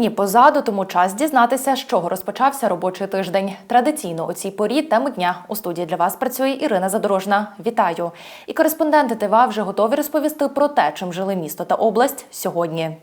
Вихідні позаду, тому час дізнатися, з чого розпочався робочий тиждень. Традиційно у цій порі теми дня у студії для вас працює Ірина Задорожна. Вітаю! І кореспонденти ТВА вже готові розповісти про те, чим жили місто та область сьогодні.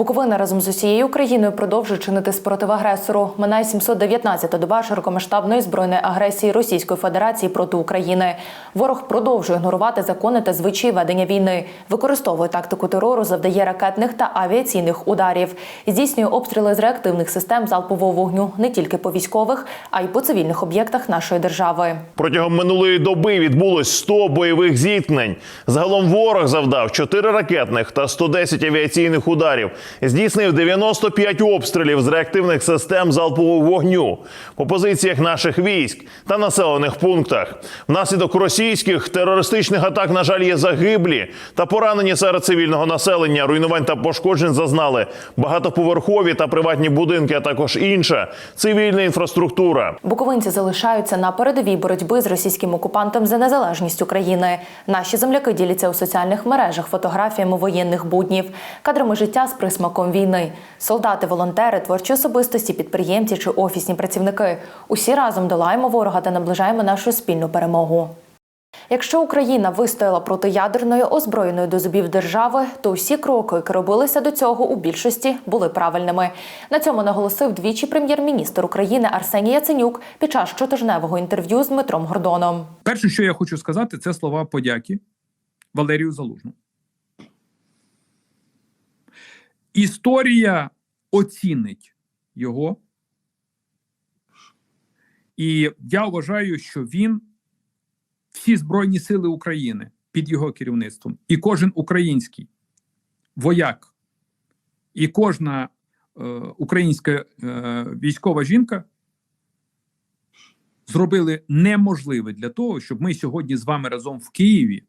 Буковина разом з усією Україною продовжує чинити спротив агресору. Минає 719-та доба широкомасштабної збройної агресії Російської Федерації проти України. Ворог продовжує ігнорувати закони та звичаї ведення війни, використовує тактику терору, завдає ракетних та авіаційних ударів, здійснює обстріли з реактивних систем залпового вогню не тільки по військових, а й по цивільних об'єктах нашої держави. Протягом минулої доби відбулось 100 бойових зіткнень. Загалом ворог завдав 4 ракетних та 110 авіаційних ударів. Здійснив 95 обстрілів з реактивних систем залпового вогню по позиціях наших військ та населених пунктах. Внаслідок російських терористичних атак, на жаль, є загиблі та поранені серед цивільного населення. Руйнувань та пошкоджень зазнали багатоповерхові та приватні будинки, а також інша цивільна інфраструктура. Буковинці залишаються на передовій боротьби з російським окупантом за незалежність України. Наші земляки діляться у соціальних мережах фотографіями воєнних буднів, кадрами життя з присмаком війни. Солдати, волонтери, творчі особистості, підприємці чи офісні працівники. Усі разом долаємо ворога та наближаємо нашу спільну перемогу. Якщо Україна вистояла проти ядерної озброєної до зубів держави, то усі кроки, які робилися до цього, у більшості були правильними. На цьому наголосив двічі прем'єр-міністр України Арсеній Яценюк під час щотижневого інтерв'ю з Дмитром Гордоном. Перше, що я хочу сказати, це слова подяки Валерію Залужному. Історія оцінить його. І я вважаю, що він, всі Збройні Сили України під його керівництвом, і кожен український вояк, і кожна е, українська е, військова жінка зробили неможливе для того, щоб ми сьогодні з вами разом в Києві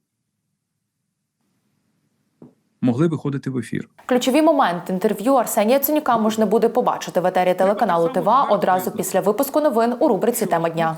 могли виходити в ефір. Ключові моменти інтерв'ю Арсенія Ценюка можна буде побачити в етері телеканалу ТВА одразу після випуску новин у рубриці Тема дня.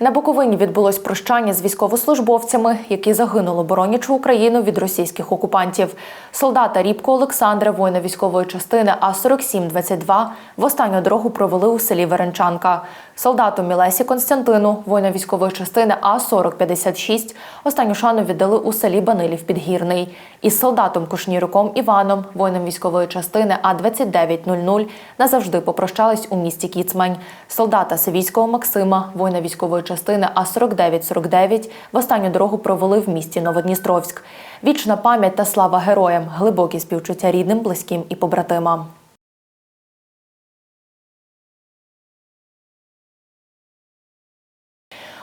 На Буковині відбулось прощання з військовослужбовцями, які загинули боронячи Україну від російських окупантів. Солдата Рібко Олександра, воїна військової частини А 4722 в останню дорогу провели у селі Веренчанка. Солдату Мілесі Константину, воїна військової частини А 4056 останню шану віддали у селі Банилів Підгірний. Із солдатом Кушніруком Іваном, воїном військової частини А 2900 назавжди попрощались у місті Кіцмань. Солдата Сивійського Максима, воїна військової частини А 4949 в останню дорогу провели в місті Новодністровськ. Вічна пам'ять та слава героям, глибокі співчуття рідним, близьким і побратимам.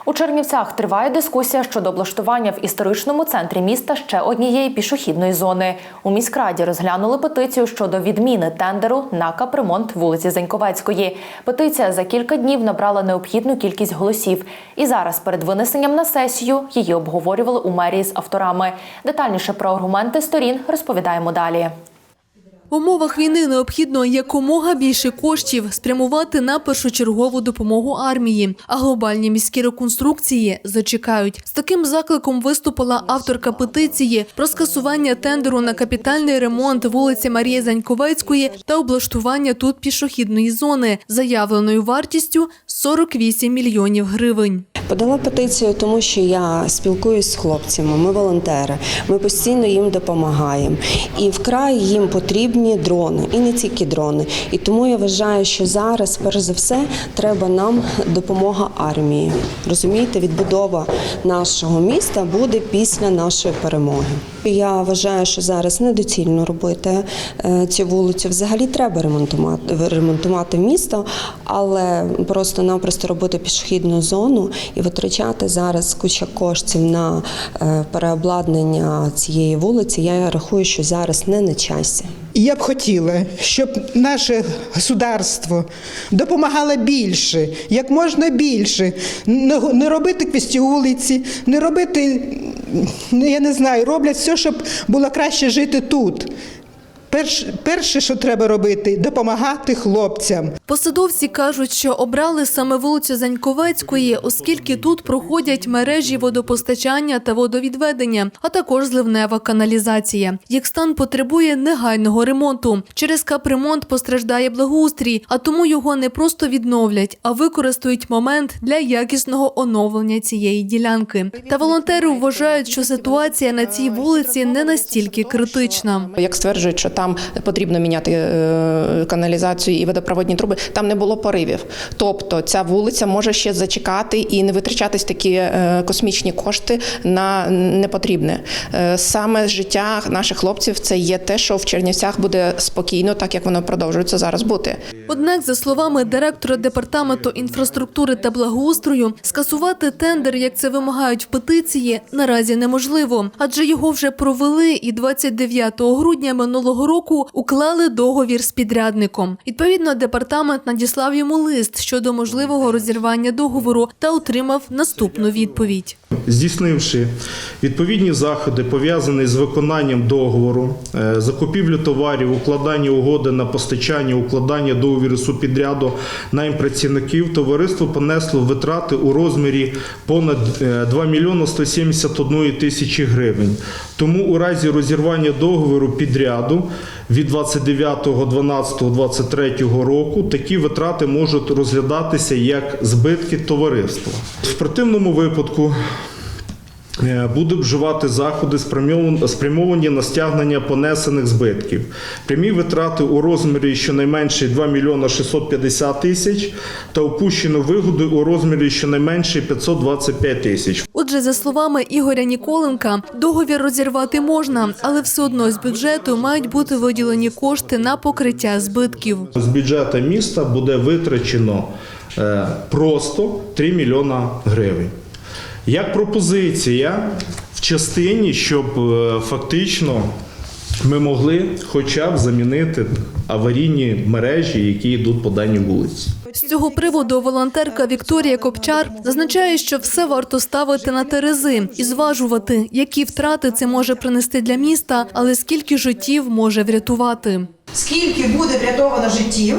У Чернівцях триває дискусія щодо облаштування в історичному центрі міста ще однієї пішохідної зони. У міськраді розглянули петицію щодо відміни тендеру на капремонт вулиці Заньковецької. Петиція за кілька днів набрала необхідну кількість голосів. І зараз перед винесенням на сесію її обговорювали у мерії з авторами. Детальніше про аргументи сторін розповідаємо далі. Умовах війни необхідно якомога більше коштів спрямувати на першочергову допомогу армії, а глобальні міські реконструкції зачекають. З таким закликом виступила авторка петиції про скасування тендеру на капітальний ремонт вулиці Марії Заньковецької та облаштування тут пішохідної зони, заявленою вартістю 48 мільйонів гривень. Подала петицію, тому що я спілкуюсь з хлопцями, ми волонтери, ми постійно їм допомагаємо. І вкрай їм потрібні дрони, і не тільки дрони. І тому я вважаю, що зараз, перш за все, треба нам допомога армії. Розумієте, відбудова нашого міста буде після нашої перемоги. Я вважаю, що зараз недоцільно робити е, цю вулицю. Взагалі треба ремонтувати ремонтувати місто, але просто-напросто робити пішохідну зону і витрачати зараз куча коштів на е, переобладнання цієї вулиці. Я рахую, що зараз не на часі. Я б хотіла, щоб наше государство допомагало більше, як можна більше. Не, робити квісті вулиці, не робити, я не знаю, роблять все, щоб було краще жити тут. Перш, перше, що треба робити, допомагати хлопцям. Посадовці кажуть, що обрали саме вулицю Заньковецької, оскільки тут проходять мережі водопостачання та водовідведення, а також зливнева каналізація. Їх стан потребує негайного ремонту. Через капремонт постраждає благоустрій, а тому його не просто відновлять, а використають момент для якісного оновлення цієї ділянки. Та волонтери вважають, що ситуація на цій вулиці не настільки критична. Як стверджують, що там потрібно міняти е, каналізацію і водопроводні труби, там не було поривів. Тобто ця вулиця може ще зачекати і не витрачатись такі е, космічні кошти на непотрібне. Е, Саме життя наших хлопців це є те, що в Чернівцях буде спокійно, так як воно продовжується зараз бути. Однак, за словами директора департаменту інфраструктури та благоустрою, скасувати тендер, як це вимагають в петиції, наразі неможливо, адже його вже провели і 29 грудня минулого року уклали договір з підрядником. Відповідно, департамент надіслав йому лист щодо можливого розірвання договору та отримав наступну відповідь. здійснивши відповідні заходи, пов'язані з виконанням договору, е, закупівлю товарів, укладання угоди на постачання, укладання договіру субпідряду найм працівників, товариство понесло витрати у розмірі понад е, 2 мільйона 171 тисячі гривень. Тому у разі розірвання договору підряду від 29.12.23 року такі витрати можуть розглядатися як збитки товариства. В противному випадку е, буде вживати заходи спрямовані на стягнення понесених збитків. Прямі витрати у розмірі щонайменше 2 мільйона 650 тисяч та упущено вигоди у розмірі щонайменше 525 тисяч. Отже, за словами Ігоря Ніколенка, договір розірвати можна, але все одно з бюджету мають бути виділені кошти на покриття збитків. З бюджету міста буде витрачено е, просто 3 мільйона гривень. Як пропозиція в частині, щоб е, фактично ми могли хоча б замінити аварійні мережі, які йдуть по даній вулиці. З цього приводу волонтерка Вікторія Копчар зазначає, що все варто ставити на терези і зважувати, які втрати це може принести для міста, але скільки життів може врятувати. скільки буде врятовано життів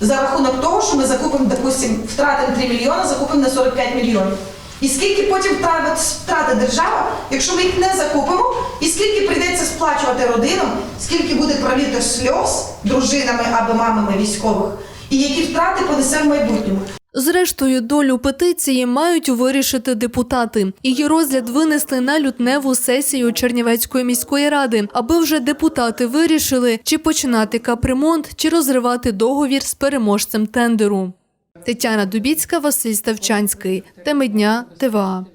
за рахунок того, що ми закупимо, допустим, втратимо 3 мільйони, закупимо на 45 мільйонів. І скільки потім втратить держава, якщо ми їх не закупимо, і скільки прийдеться сплачувати родинам, скільки буде проліто сльоз дружинами або мамами військових, і які втрати понесе в майбутньому. Зрештою, долю петиції мають вирішити депутати. Її розгляд винесли на лютневу сесію Чернівецької міської ради, аби вже депутати вирішили, чи починати капремонт, чи розривати договір з переможцем тендеру. Тетяна Дубіцька, Василь Ставчанський. Теми дня ТВА.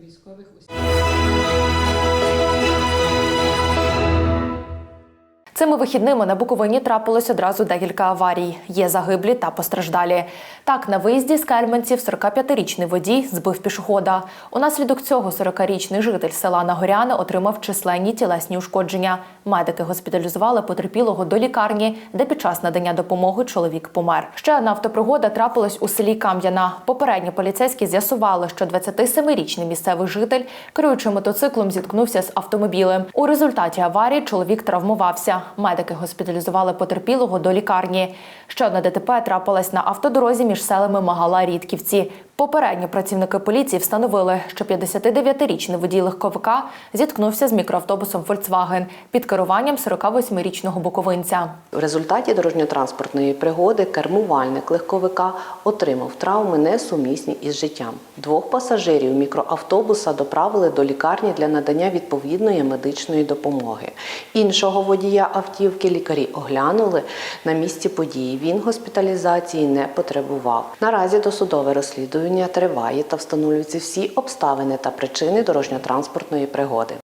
Цими вихідними на Буковині трапилось одразу декілька аварій. Є загиблі та постраждалі. Так, на виїзді з Кельменців 45-річний водій збив пішохода. Унаслідок цього 40-річний житель села Нагоряни отримав численні тілесні ушкодження. Медики госпіталізували потерпілого до лікарні, де під час надання допомоги чоловік помер. Ще одна автопригода трапилась у селі Кам'яна. Попередні поліцейські з'ясували, що 27-річний місцевий житель, керуючи мотоциклом, зіткнувся з автомобілем. У результаті аварії чоловік травмувався. Медики госпіталізували потерпілого до лікарні. Ще одна ДТП трапилась на автодорозі між селами Магала Рідківці. Попередні працівники поліції встановили, що 59-річний водій легковика зіткнувся з мікроавтобусом Volkswagen під керуванням 48-річного буковинця. В результаті дорожньо-транспортної пригоди кермувальник легковика отримав травми несумісні із життям. Двох пасажирів мікроавтобуса доправили до лікарні для надання відповідної медичної допомоги. Іншого водія автівки лікарі оглянули на місці події. Він госпіталізації не потребував. Наразі досудове розслідування триває та встановлюються всі обставини та причини дорожньо-транспортної пригоди.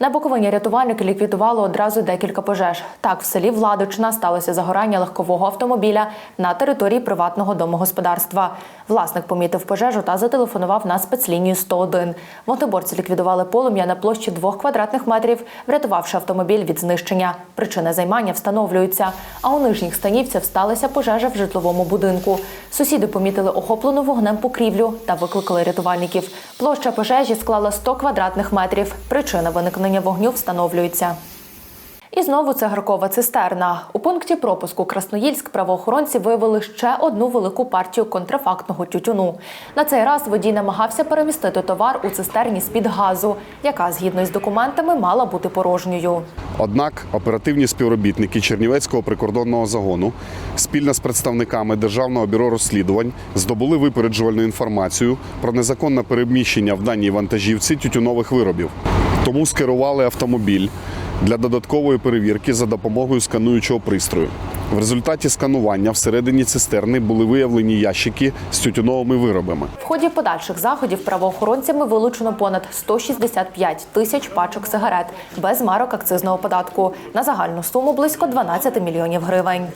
На Буковині рятувальники ліквідували одразу декілька пожеж. Так, в селі Владочина сталося загорання легкового автомобіля на території приватного домогосподарства. Власник помітив пожежу та зателефонував на спецлінію 101. Вогнеборці ліквідували полум'я на площі двох квадратних метрів, врятувавши автомобіль від знищення. Причини займання встановлюються. А у нижніх станівцях сталася пожежа в житловому будинку. Сусіди помітили охоплену вогнем покрівлю та викликали рятувальників. Площа пожежі склала 100 квадратних метрів. Причина виникнення вогню встановлюється. І знову цигаркова цистерна. У пункті пропуску Красноїльськ правоохоронці виявили ще одну велику партію контрафактного тютюну. На цей раз водій намагався перемістити товар у цистерні з-під газу, яка згідно із документами мала бути порожньою. Однак оперативні співробітники Чернівецького прикордонного загону спільно з представниками Державного бюро розслідувань здобули випереджувальну інформацію про незаконне переміщення в даній вантажівці тютюнових виробів. Тому скерували автомобіль для додаткової перевірки за допомогою скануючого пристрою. В результаті сканування всередині цистерни були виявлені ящики з тютюновими виробами. В ході подальших заходів правоохоронцями вилучено понад 165 тисяч пачок сигарет без марок акцизного податку на загальну суму близько 12 мільйонів гривень.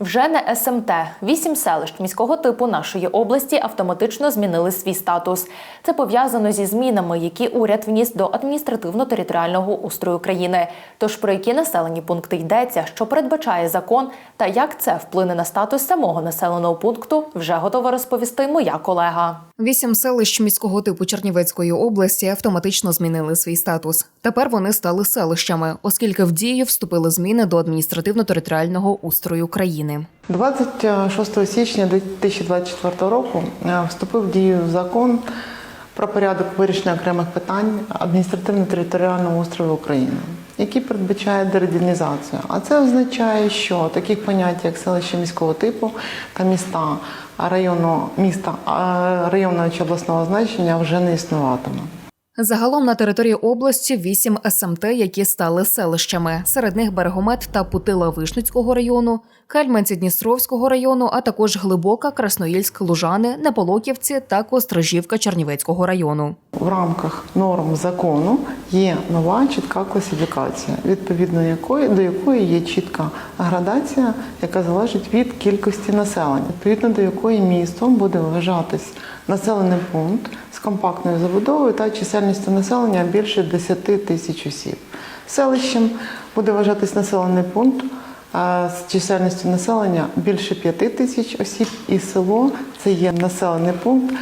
Вже не СМТ. Вісім селищ міського типу нашої області автоматично змінили свій статус. Це пов'язано зі змінами, які уряд вніс до адміністративно-територіального устрою країни. Тож про які населені пункти йдеться, що передбачає закон, та як це вплине на статус самого населеного пункту, вже готова розповісти моя колега. Вісім селищ міського типу Чернівецької області автоматично змінили свій статус. Тепер вони стали селищами, оскільки в дію вступили зміни до адміністративно-територіального устрою країни. 26 січня 2024 року е, вступив в дію закон про порядок вирішення окремих питань адміністративно-територіального устрою України, який передбачає дерадінізацію. А це означає, що таких понять, як селище міського типу та міста районного міста районного чи обласного значення вже не існуватиме. Загалом на території області вісім СМТ, які стали селищами. Серед них Берегомет та Путила Вишницького району, Кельменці Дністровського району, а також Глибока, Красноїльськ, Лужани, Неполоківці та Кострижівка Чернівецького району. В рамках норм закону є нова чітка класифікація, відповідно якої до якої є чітка градація, яка залежить від кількості населення, відповідно до якої містом буде вважатись населений пункт з компактною забудовою та чисельністю населення більше 10 тисяч осіб. Селищем буде вважатись населений пункт з чисельністю населення більше 5 тисяч осіб, і село це є населений пункт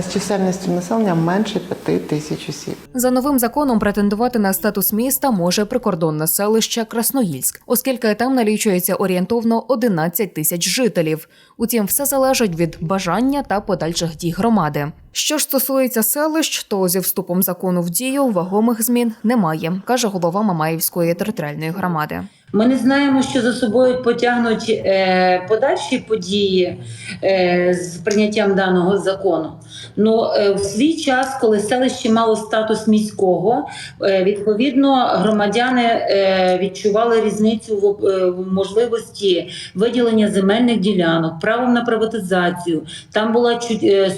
з чисельністю населення менше 5 тисяч осіб. За новим законом претендувати на статус міста може прикордонне селище Красноїльськ, оскільки там налічується орієнтовно 11 тисяч жителів. Утім, все залежить від бажання та подальших дій громади. Що ж стосується селищ, то зі вступом закону в дію вагомих змін немає, каже голова Мамаївської територіальної громади. Ми не знаємо, що за собою потягнуть е, подальші події е, з прийняттям даного закону. Ну, е, в свій час, коли селище мало статус міського, е, відповідно громадяни е, відчували різницю в, можливості виділення земельних ділянок, правом на приватизацію. Там була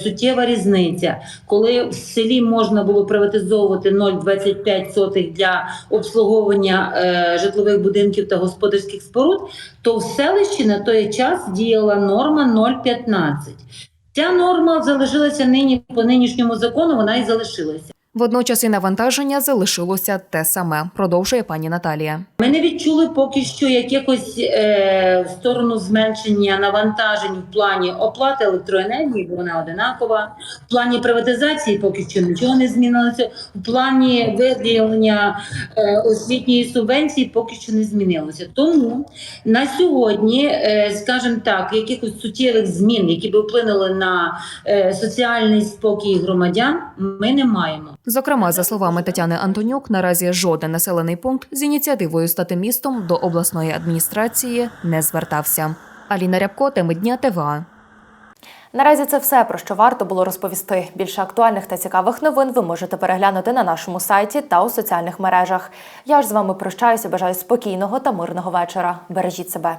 суттєва різниця, коли в селі можна було приватизовувати 0,25 сотих для обслуговування житлових будинків та господарських споруд, то в селищі на той час діяла норма 0,15. Ця норма залишилася нині по нинішньому закону, вона і залишилася. Водночас і навантаження залишилося те саме, продовжує пані Наталія. Ми не відчули поки що якихось е, в сторону зменшення навантажень в плані оплати електроенергії, бо вона одинакова. В плані приватизації поки що нічого не змінилося. В плані виділення е, освітньої субвенції поки що не змінилося. Тому на сьогодні, е, скажімо так, якихось суттєвих змін, які би вплинули на е, соціальний спокій громадян, ми не маємо. Зокрема, за словами Тетяни Антонюк, наразі жоден населений пункт з ініціативою стати містом до обласної адміністрації не звертався. Аліна Рябко, теми дня ТВА. Наразі це все про що варто було розповісти. Більше актуальних та цікавих новин ви можете переглянути на нашому сайті та у соціальних мережах. Я ж з вами прощаюся. Бажаю спокійного та мирного вечора. Бережіть себе.